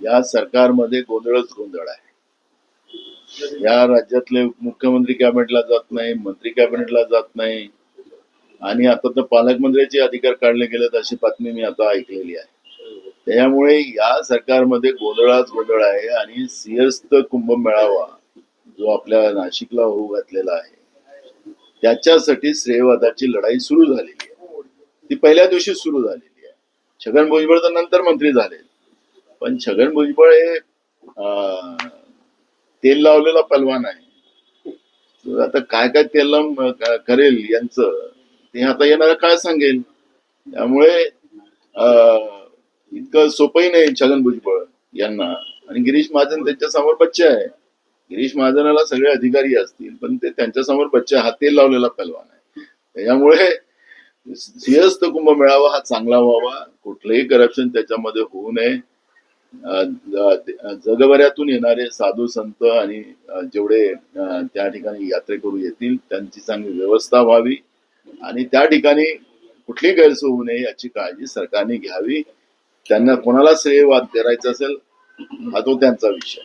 या सरकारमध्ये गोंधळच गोंधळ आहे. या राज्यातले मुख्यमंत्री कॅबिनेटला जात नाही मंत्री कॅबिनेटला जात नाही. आणि आता तर पालकमंत्र्याचे अधिकार काढले गेलेत अशी बातमी मी आता ऐकलेली आहे. त्यामुळे या सरकारमध्ये गोंधळाच गोंधळ आहे आणि सिंहस्थ कुंभ मेळावा जो आपल्या नाशिकला होऊ घातलेला आहे त्याच्यासाठी श्रेयवादाची लढाई सुरू झालेली आहे. ती पहिल्या दिवशी सुरू झालेली आहे. छगन भुजबळ तर नंतर मंत्री झाले पण छगन भुजबळ हे तेल लावलेला पलवान आहे. आता काय काय तेल लावून करेल यांचं ते आता येणारा काय सांगेल. त्यामुळे अं, इतकं सोपंही नाही छगन भुजबळ यांना. आणि गिरीश महाजन त्यांच्यासमोर बच्चे आहे. गिरीश महाजनाला सगळे अधिकारी असतील पण ते त्यांच्यासमोर बच्चे हा तेल लावलेला पलवान आहे. त्याच्यामुळे सिंहस्थ कुंभमेळावा हा चांगला व्हावा. कुठलंही करप्शन त्याच्यामध्ये होऊ नये. जगभरातून येणारे साधू संत आणि जेवढे त्या ठिकाणी यात्रेकरू येतील त्यांची चांगली व्यवस्था व्हावी आणि त्या ठिकाणी कुठली गैरसोय होऊ नये याची काळजी सरकारने घ्यावी. त्यांना कोणाला श्रेयवाद करायचा असेल हा तो त्यांचा विषय.